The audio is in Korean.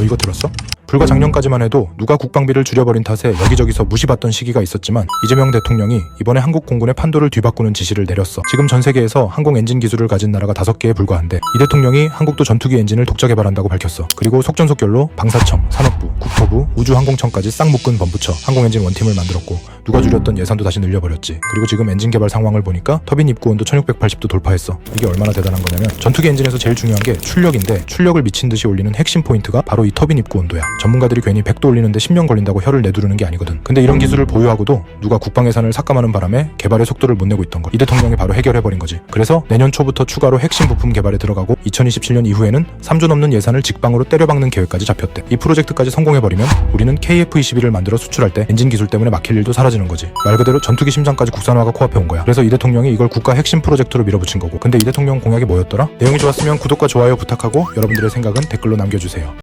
너 이거 들었어? 불과 작년까지만 해도 누가 국방비를 줄여버린 탓에 여기저기서 무시받던 시기가 있었지만 이재명 대통령이 이번에 한국 공군의 판도를 뒤바꾸는 지시를 내렸어. 지금 전 세계에서 항공 엔진 기술을 가진 나라가 다섯 개에 불과한데 이 대통령이 한국도 전투기 엔진을 독자 개발한다고 밝혔어. 그리고 속전속결로 방사청, 산업부, 국토부, 우주항공청까지 싹 묶은 범부처 항공 엔진 원팀을 만들었고 누가 줄였던 예산도 다시 늘려버렸지. 그리고 지금 엔진 개발 상황을 보니까 터빈 입고온도 1680도 돌파했어. 이게 얼마나 대단한 거냐면 전투기 엔진에서 제일 중요한 게 출력인데 출력을 미친 듯이 올리는 핵심 포인트가 바로 이 터빈 입고 온도야. 전문가들이 괜히 100도 올리는데 10년 걸린다고 혀를 내두르는 게 아니거든. 근데 이런 기술을 보유하고도 누가 국방 예산을 삭감하는 바람에 개발의 속도를 못 내고 있던 걸 이 대통령이 바로 해결해버린 거지. 그래서 내년 초부터 추가로 핵심 부품 개발에 들어가고 2027년 이후에는 3조 넘는 예산을 직방으로 때려박는 계획까지 잡혔대. 이 프로젝트까지 성공해버리면 우리는 KF-22를 만들어 수출할 때 엔진 기술 때문에 막힐 일도 사라지는 거지. 말 그대로 전투기 심장까지 국산화가 코앞에 온 거야. 그래서 이 대통령이 이걸 국가 핵심 프로젝트로 밀어붙인 거고. 근데 이 대통령 공약이 뭐였더라? 내용이 좋았으면 구독과 좋아요 부탁하고 여러분들의 생각은 댓글로 남겨주세요.